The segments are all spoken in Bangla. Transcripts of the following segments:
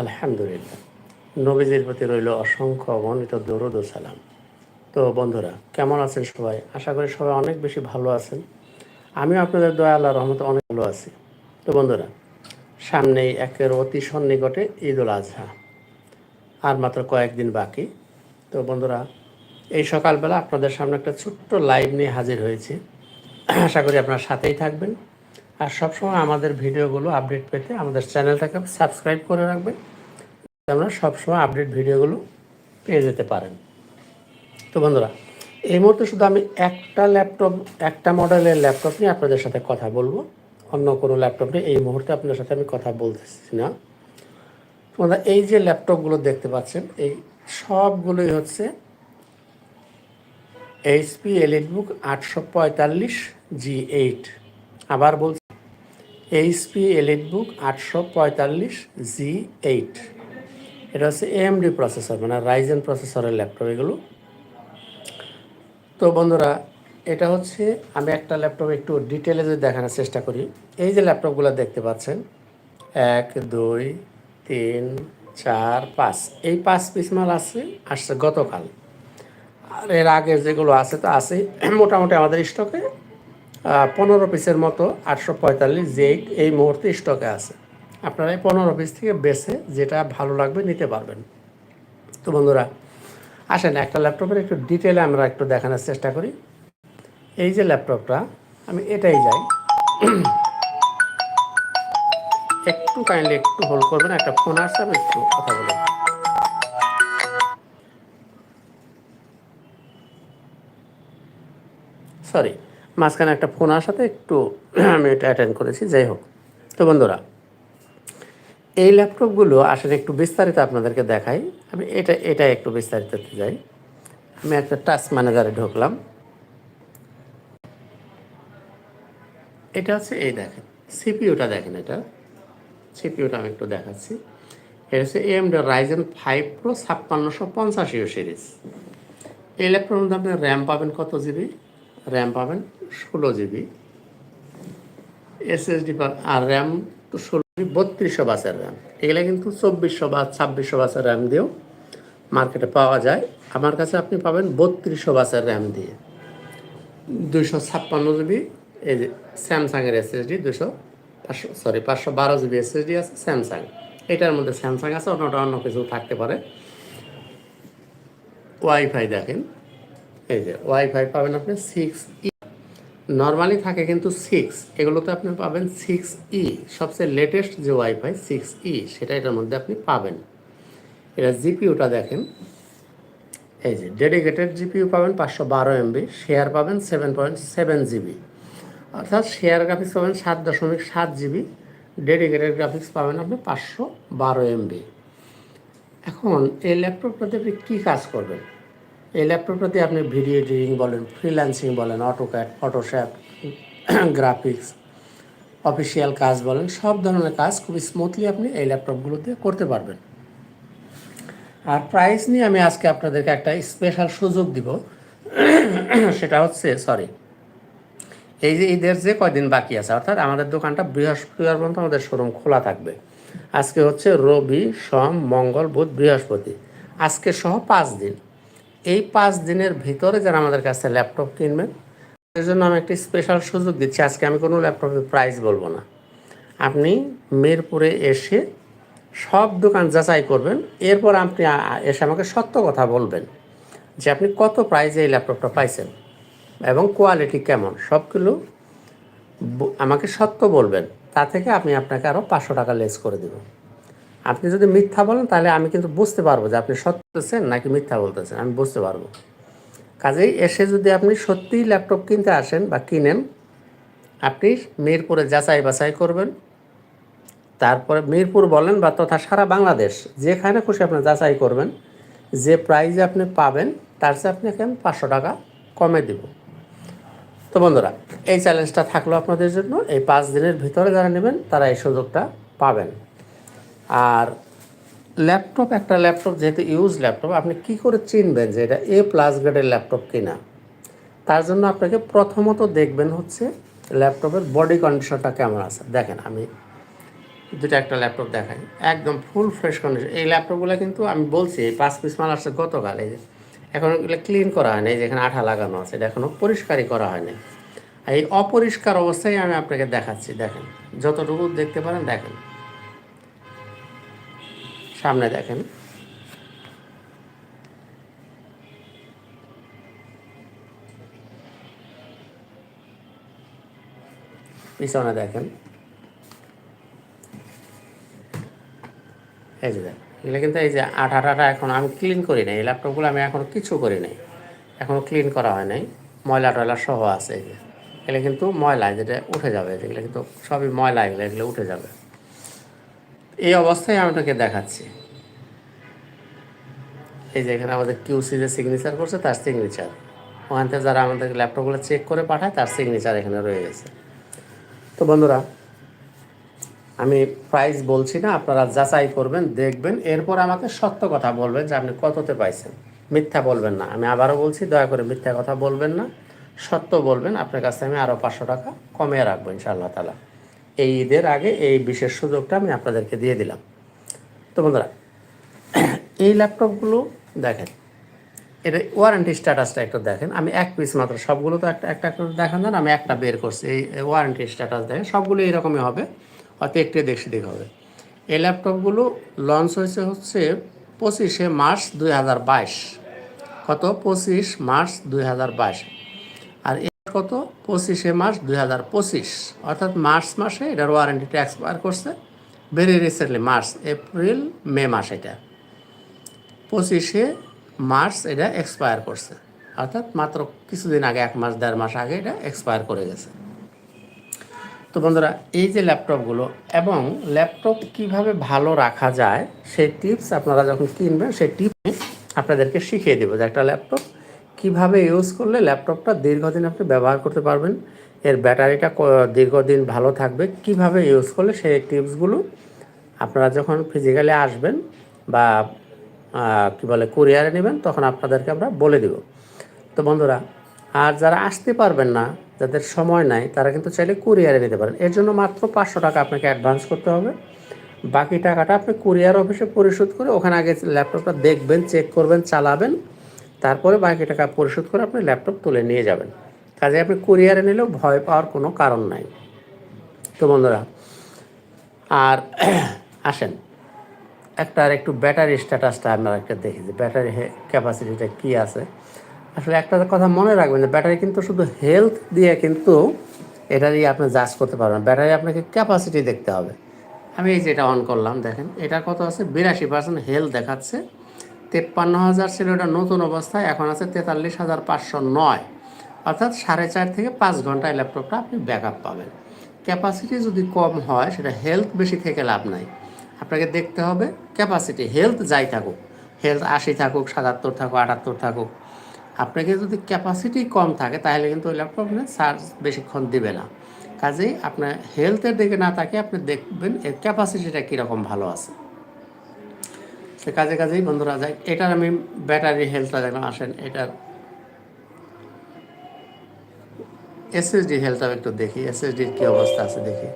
আলহামদুলিল্লাহ। নবীজির প্রতি রইল অসংখ্য অগণিত দরুদ ও সালাম। তো বন্ধুরা, কেমন আছেন সবাই? আশা করি সবাই অনেক বেশি ভালো আছেন। আমিও আপনাদের দয়া আল্লাহ রহমতে অনেক ভালো আছি। তো বন্ধুরা, সামনেই একের অতি সন্নিকটে ঈদ উল আজহা। আর মাত্র কয়েকদিন বাকি। তো বন্ধুরা, এই সকালবেলা আপনাদের সামনে একটা ছোট্ট লাইভ নিয়ে হাজির হয়েছি। আশা করি আপনার সাথেই থাকবেন। আর সবসময় আমাদের ভিডিওগুলো আপডেট পেতে আমাদের চ্যানেলটাকে সাবস্ক্রাইব করে রাখবেন। আমরা সবসময় আপডেট ভিডিওগুলো পেয়ে যেতে পারেন। তো বন্ধুরা, এই মুহূর্তে শুধু আমি একটা ল্যাপটপ একটা মডেলের ল্যাপটপ নিয়ে আপনাদের সাথে কথা বলব। অন্য কোনো ল্যাপটপ নিয়ে এই মুহূর্তে আপনাদের সাথে আমি কথা বলতেছি না। তোমরা এই যে ল্যাপটপগুলো দেখতে পাচ্ছেন, এই সবগুলোই হচ্ছে এইচপি এলিট বুক আটশো পঁয়তাল্লিশ জি এইট আবার বলছি এইচপি এলিট বুক আটশো পঁয়তাল্লিশ জি এইট এটা হচ্ছে এএমডি প্রসেসর মানে রাইজেন প্রসেসরের ল্যাপটপ এগুলো। তো বন্ধুরা, এটা হচ্ছে আমি একটা ল্যাপটপ একটু ডিটেলে যদি দেখানোর চেষ্টা করি। এই যে ল্যাপটপগুলো দেখতে পাচ্ছেন, এক, দুই, তিন, চার, পাঁচ। এই পাঁচ পিস মাল আছে, আসছে গতকাল। আর এর আগে যেগুলো আছে, তো আছে মোটামুটি আমাদের স্টকে পনেরো পিসের মতো, আটশো পঁয়তাল্লিশ জেইট এই মুহূর্তে স্টকে আছে। আপনারা এই পনেরো পিস থেকে বেছে যেটা ভালো লাগবে নিতে পারবেন। তো বন্ধুরা, আসেন একটা ল্যাপটপের একটু ডিটেলে আমরা একটু দেখানোর চেষ্টা করি। এই যে ল্যাপটপটা, আমি এটাই যাই। একটু কাইন্ডলি একটু হোল্ড করবেন, একটা ফোন আসছে, আমি একটু কথা বলব সরি মাঝখানে একটা ফোন আসাতে একটু আমি এটা অ্যাটেন্ড করেছি, যাই হোক। তো বন্ধুরা এই ল্যাপটপগুলো আসলে একটু বিস্তারিত আপনাদেরকে দেখাই। আমি এটা এটা একটু বিস্তারিত যাই। আমি একটা টাচ ম্যানেজারে ঢুকলাম। এটা হচ্ছে, এই দেখেন, সিপিইউটা দেখেন এটা। সিপিইউটা আমি একটু দেখাচ্ছি। এটা হচ্ছে এম রাইজেন ফাইভ প্রো ছাপ্পান্নশো পঞ্চাশ ইউ সিরিজ এই ল্যাপটপের মধ্যে আপনি র্যাম পাবেন কত জিবি র্যাম পাবেন ষোলো জিবি এসএসডি আর র্যাম তো ষোলো বত্রিশশো বাসের র্যাম এগুলো কিন্তু চব্বিশশো বা ছাব্বিশশো বাসের র্যাম দিয়েও মার্কেটে পাওয়া যায়। আমার কাছে আপনি পাবেন বত্রিশশো বাসের র্যাম দিয়ে। দুইশো ছাপ্পান্ন জিবি এই যে স্যামসাংয়ের এসএসডি দুশো পাঁচশো সরি পাঁচশো বারো জিবি এসএসডি আছে স্যামসাং এটার মধ্যে স্যামসাং আছে অন্যটা অন্য কিছু থাকতে পারে। ওয়াইফাই দেখেন। এই যে ওয়াইফাই পাবেন আপনি সিক্স নর্মালি থাকে কিন্তু সিক্স এগুলোতে আপনি পাবেন সিক্স ই সবচেয়ে লেটেস্ট যে ওয়াইফাই সিক্স ই সেটা এটার মধ্যে আপনি পাবেন। এটা জিপিউটা দেখেন, এই যে ডেডিকেটেড জিপিইউ পাবেন পাঁচশো বারো এমবি শেয়ার পাবেন সেভেন পয়েন্ট সেভেন জিবি অর্থাৎ শেয়ার গ্রাফিক্স পাবেন সাত দশমিক সাত জিবি ডেডিকেটেড গ্রাফিক্স পাবেন আপনি পাঁচশো বারো এমবি এখন এই ল্যাপটপটাতে আপনি কী কাজ করবেন? এই ল্যাপটপটাতে আপনি ভিডিও এডিটিং বলেন ফ্রিল্যান্সিং বলেন অটোক্যাট ফটোশ্যাপ গ্রাফিক্স অফিসিয়াল কাজ বলেন, সব ধরনের কাজ খুব স্মুথলি আপনি এই ল্যাপটপগুলোতে করতে পারবেন। আর প্রাইস নিয়ে আমি আজকে আপনাদেরকে একটা স্পেশাল সুযোগ দিব, সেটা হচ্ছে সরি এই যে ঈদের যে কয়দিন বাকি আছে, অর্থাৎ আমাদের দোকানটা বৃহস্পতিবার পর্যন্ত আমাদের শোরুম খোলা থাকবে। আজকে হচ্ছে রবি, সোম, মঙ্গল, বুধ, বৃহস্পতি। আজকে সহ পাঁচ দিন। এই পাঁচ দিনের ভিতরে যারা আমাদের কাছে ল্যাপটপ কিনবেন এর জন্য আমি একটি স্পেশাল সুযোগ দিচ্ছি। আজকে আমি কোনো ল্যাপটপের প্রাইস বলব না। আপনি মিরপুরে এসে সব দোকান যাচাই করবেন, এরপর আপনি এসে আমাকে সত্য কথা বলবেন যে আপনি কত প্রাইসে এই ল্যাপটপটা পাইছেন এবং কোয়ালিটি কেমন। সবগুলো আমাকে সত্য বলবেন, তা থেকে আমি আপনাকে আরও পাঁচশো টাকা লেস করে দেব। আপনি যদি মিথ্যা বলেন, তাহলে আমি কিন্তু বুঝতে পারব যে আপনি সত্য বলতেছেন নাকি মিথ্যা বলতেছেন। আমি বুঝতে পারব। কাজেই এসে যদি আপনি সত্যিই ল্যাপটপ কিনতে আসেন বা কিনেন, আপনি মিরপুরে যাচাই বাছাই করবেন। তারপরে মিরপুর বলেন বা তথা সারা বাংলাদেশ, যেখানে খুশি আপনি যাচাই করবেন। যে প্রাইজে আপনি পাবেন, তার চেয়ে আপনাকে আমি পাঁচশো টাকা কমে দেব। তো বন্ধুরা, এই চ্যালেঞ্জটা থাকল আপনাদের জন্য। এই পাঁচ দিনের ভিতরে যারা নেবেন, তারা এই সুযোগটা পাবেন। আর ল্যাপটপ, একটা ল্যাপটপ যেহেতু ইউজ ল্যাপটপ, আপনি কি করে চিনবেন যে এটা এ প্লাস গ্রেডের ল্যাপটপ কিনা? তার জন্য আপনাকে প্রথমত দেখবেন হচ্ছে ল্যাপটপের বডি কন্ডিশনটা কেমন আছে। দেখেন, আমি দুটো একটা ল্যাপটপ দেখাই, একদম ফুল ফ্রেশ কন্ডিশন এই ল্যাপটপগুলো কিন্তু আমি বলছি, এই পাঁচ পিস মাল আসছে গতকাল, এই যে এখন এগুলো ক্লিন করা হয়নি এই যে এখানে আঠা লাগানো আছে, এটা এখনও পরিষ্কারই করা হয়নি এই অপরিষ্কার অবস্থায় আমি আপনাকে দেখাচ্ছি, দেখেন, যতটুকু দেখতে পারেন, দেখেন। সামনে দেখেন। পিছনে দেখেন। এই যে দেখেন, এগুলো কিন্তু এই যে আঠা টাটা এখন আমি ক্লিন করি নাই, এই ল্যাপটপগুলো আমি এখনও কিছু করি নাই এখনও ক্লিন করা হয় নাই, ময়লা টয়লা সহ আছে এই যে এগুলো কিন্তু ময়লা, যেটা উঠে যাবে, এগুলো কিন্তু সবই ময়লা, এগুলো এগুলো উঠে যাবে। এই অবস্থায় আমি আপনাকে দেখাচ্ছি। এই যে এখানে আমাদের কিউসি যে সিগনেচার করছে তার সিগনেচার ওখান থেকে যারা আমাদের ল্যাপটপগুলো চেক করে পাঠায়, তার সিগনেচার এখানে রয়ে গেছে। তো বন্ধুরা, আমি প্রাইস বলছি না, আপনারা যাচাই করবেন, দেখবেন, এরপর আমাকে সত্য কথা বলবেন যে আপনি কততে পাইছেন। মিথ্যা বলবেন না। আমি আবারও বলছি, দয়া করে মিথ্যা কথা বলবেন না, সত্য বলবেন। আপনার কাছে আমি আরও পাঁচশো টাকা কমিয়ে রাখব, ইনশাআল্লাহ তালা এই ঈদের আগে এই বিশেষ সুযোগটা আমি আপনাদেরকে দিয়ে দিলাম। তো বন্ধুরা, এই ল্যাপটপগুলো দেখেন, এটা ওয়ারেন্টি স্ট্যাটাসটা একটু দেখেন। আমি এক পিস মাত্র, সবগুলো তো একটা একটা করে দেখান দেন, আমি একটা বের করছি। এই ওয়ারেন্টি স্ট্যাটাস দেখেন, সবগুলো এইরকমই হবে, হয়তো একটু দেখছি দিক হবে। এই ল্যাপটপগুলো লঞ্চ হয়েছে হচ্ছে পঁচিশে মার্চ দুই হাজার বাইশ। কত? পঁচিশ মার্চ দুই হাজার বাইশ। আর কত? পঁচিশে মার্চ দুই হাজার পঁচিশ। অর্থাৎ মার্চ মাসে এটার ওয়ারেন্টিটা এক্সপায়ার করছে। Very recently March, April, May মাস এটা। পঁচিশে মার্চ এটা এক্সপায়ার করছে। অর্থাৎ মাত্র কিছুদিন আগে, এক মাস, দেড় মাস আগে এটা এক্সপায়ার করে গেছে। তো বন্ধুরা, এই যে ল্যাপটপগুলো এবং ল্যাপটপ কীভাবে ভালো রাখা যায়, সেই টিপস আপনারা যখন কিনবেন, সেই টিপস আপনাদেরকে শিখিয়ে দেবো যে একটা ল্যাপটপ কীভাবে ইউজ করলে ল্যাপটপটা দীর্ঘদিন আপনি ব্যবহার করতে পারবেন, এর ব্যাটারিটা দীর্ঘদিন ভালো থাকবে, কীভাবে ইউজ করলে সেই টিপসগুলো আপনারা যখন ফিজিক্যালি আসবেন বা কি বলে কুরিয়ারে নেবেন, তখন আপনাদেরকে আমরা বলে দিব। তো বন্ধুরা, আর যারা আসতে পারবেন না, যাদের সময় নাই, তারা কিন্তু চাইলে কুরিয়ারে নিতে পারেন। এর জন্য মাত্র পাঁচশো টাকা আপনাকে অ্যাডভান্স করতে হবে। বাকি টাকাটা আপনি কুরিয়ার অফিসে পরিশোধ করে ওখানে আগে ল্যাপটপটা দেখবেন চেক করবেন, চালাবেন। তারপরে বাকি টাকা পরিশোধ করে আপনি ল্যাপটপ তুলে নিয়ে যাবেন। কাজে আপনি কুরিয়ারে নিলেও ভয় পাওয়ার কোনো কারণ নাই। তো বন্ধুরা, আর আসেন, একটা আর একটু ব্যাটারি স্ট্যাটাসটা আপনারা একটা দেখি যে ব্যাটারি ক্যাপাসিটিটা কী আছে। আসলে একটা কথা মনে রাখবেন যে ব্যাটারি কিন্তু শুধু হেলথ দিয়ে কিন্তু এটা দিয়ে আপনি জাজ করতে পারবেন ব্যাটারি আপনাকে ক্যাপাসিটি দেখতে হবে। আমি এই যেটা অন করলাম, দেখেন এটা কত আছে? বিরাশি পার্সেন্ট হেলথ দেখাচ্ছে। তেপ্পান্ন হাজার ছিল, এটা নতুন অবস্থায়, এখন আছে তেতাল্লিশ হাজার পাঁচশো নয়। অর্থাৎ সাড়ে চার থেকে পাঁচ ঘন্টায় ল্যাপটপটা আপনি ব্যাকআপ পাবেন। ক্যাপাসিটি যদি কম হয়, সেটা হেলথ বেশি থেকে লাভ নাই। আপনাকে দেখতে হবে, ক্যাপাসিটি, হেলথ যাই থাকুক, হেলথ আশি থাকুক, সাতাত্তর থাকুক, আটাত্তর থাকুক। আপনাকে যদি ক্যাপাসিটি কম থাকে, তাহলে কিন্তু ওই ল্যাপটপ চার্জ বেশিক্ষণ দিবে না। কাজেই আপনার হেলথের দিকে না তাকে আপনি দেখবেন, এর ক্যাপাসিটিটা কীরকম ভালো আছে। সে কাজে কাজেই বন্ধুরা যায় এটার আমি ব্যাটারি হেলথটা দেখলাম, আসেন, এটার এসএসডি হেলথটাও একটু দেখি এসএসডির কী অবস্থা আছে দেখি।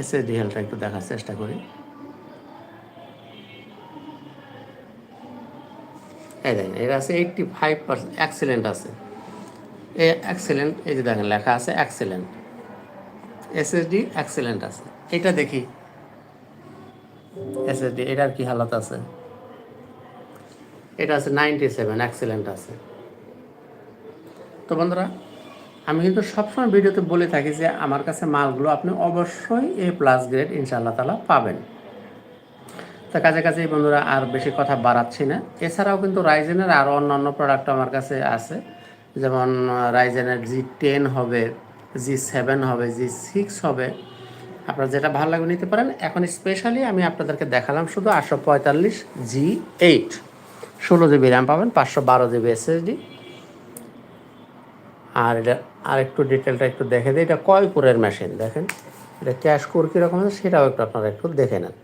এসএসডি হেলথটা একটু দেখার চেষ্টা করি। এই দেখেন এর আছে এইটটি ফাইভ পার্সেন্ট অ্যাক্সিলেন্ট আছে। এ অ্যাক্সিলেন্ট এই যে দেখেন, লেখা আছে অ্যাক্সিলেন্ট এসএসডি অ্যাক্সিলেন্ট আছে। এটা দেখি। এসএসডি এটার কি হালত আছে? এটা আছে নাইনটি সেভেন অ্যাক্সিলেন্ট আছে। তো বন্ধুরা আমি কিন্তু সবসময় ভিডিওতে বলে থাকি যে আমার কাছে মালগুলো আপনি অবশ্যই এ প্লাস গ্রেড ইনশাআল্লাহ তালা পাবেন। তা কাছে কাছে বন্ধুরা আর বেশি কথা বাড়াচ্ছি না। এছাড়াও কিন্তু রাইজেনের আরও অন্যান্য প্রোডাক্ট আমার কাছে আছে। যেমন রাইজেনের জি টেন হবে জি সেভেন হবে জি সিক্স হবে। আপনার যেটা ভালো লাগবে নিতে পারেন। এখন স্পেশালি আমি আপনাদেরকে দেখালাম শুধু আটশো পঁয়তাল্লিশ জি এইট। ষোলো জিবি র্যাম পাবেন, পাঁচশো বারো জিবি এসএসডি আর এটা আর একটু ডিটেলটা একটু দেখে দিই, এটা কয় কোরের মেশিন দেখেন। এটা ক্যাশ কোর কীরকম আছে সেটাও একটু আপনারা একটু দেখে নেন।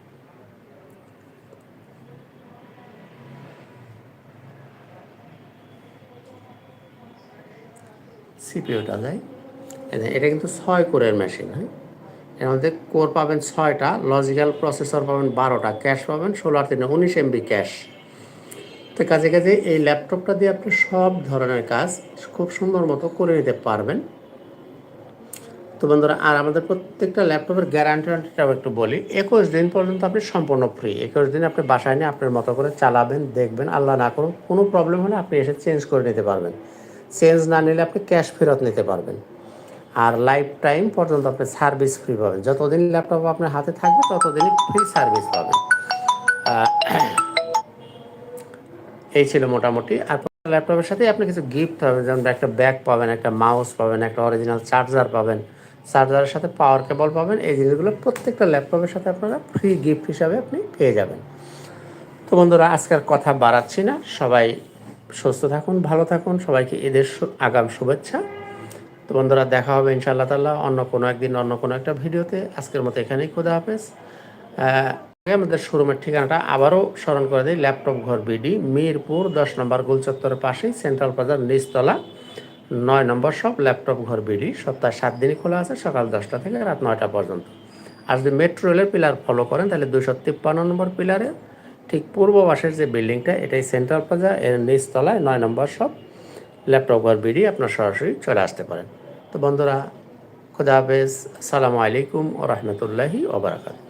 সিপিওটা যায় এটা কিন্তু ছয় কোরের মেশিন হ্যাঁ? এর মধ্যে কোর পাবেন ছয়টা লজিক্যাল প্রসেসর পাবেন বারোটা ক্যাশ পাবেন ষোলো আর তিনে উনিশ এমবি ক্যাশ তো কাজে কাজে এই ল্যাপটপটা দিয়ে আপনি সব ধরনের কাজ খুব সুন্দর মতো করে নিতে পারবেন। তো বন্ধুরা, আর আমাদের প্রত্যেকটা ল্যাপটপের গ্যারান্টি ওয়ারেন্টিটাও একটু বলি, একুশ দিন পর্যন্ত আপনি সম্পূর্ণ ফ্রি একুশ দিন আপনি বাসায় নিয়ে আপনার মতো করে চালাবেন, দেখবেন, আল্লাহ না করুন কোনো প্রবলেম হলে আপনি এসে চেঞ্জ করে নিতে পারবেন। চেঞ্জ না নিলে আপনি ক্যাশ ফেরত নিতে পারবেন। আর লাইফ টাইম পর্যন্ত আপনি সার্ভিস ফ্রি পাবেন। যতদিন ল্যাপটপ আপনার হাতে থাকবে, ততদিনই ফ্রি সার্ভিস পাবেন। এই ছিল মোটামুটি। আর ল্যাপটপের সাথে আপনি কিছু গিফট পাবেন, যেমন একটা ব্যাগ পাবেন, একটা মাউস পাবেন, একটা অরিজিনাল চার্জার পাবেন। চার্জারের সাথে পাওয়ার কেবল পাবেন। এই জিনিসগুলো প্রত্যেকটা ল্যাপটপের সাথে আপনারা ফ্রি গিফট হিসাবে আপনি পেয়ে যাবেন। তো বন্ধুরা আজকের কথা বাড়াচ্ছি না। সবাই সুস্থ থাকুন, ভালো থাকুন। সবাইকে ঈদের শু- আগাম শুভেচ্ছা। তো বন্ধুরা, দেখা হবে ইনশাআল্লাহ তাল্লাহ অন্য কোনো একদিন, অন্য কোনো একটা ভিডিওতে। আজকের মতো এখানেই, খোদা হাফেজ। আমাদের শোরুমের ঠিকানাটা আবারও স্মরণ করে দিই, ল্যাপটপ ঘর বিডি, মিরপুর, দশ নম্বর গোলচত্বরের পাশেই সেন্ট্রাল বাজার নিচতলা, নয় নম্বর সব ল্যাপটপ ঘর বিডি। সপ্তাহে সাত দিনই খোলা আছে, সকাল দশটা থেকে রাত নয়টা পর্যন্ত। আর যদি মেট্রো রেলের পিলার ফলো করেন, তাহলে দুশো তিপ্পান্ন নম্বর পিলারে ঠিক পূর্ব পাশের যে বিল্ডিংটা এটাই সেন্ট্রাল প্লাজা, এর নিচতলায় নয় নম্বর সব ল্যাপটপ ঘর বিডি আপনার সরাসরি চলে আসতে পারেন। তো বন্ধুরা, খুদা হাফেজ। আসসালামু আলাইকুম ও রহমতুল্লাহি ওবরাকাত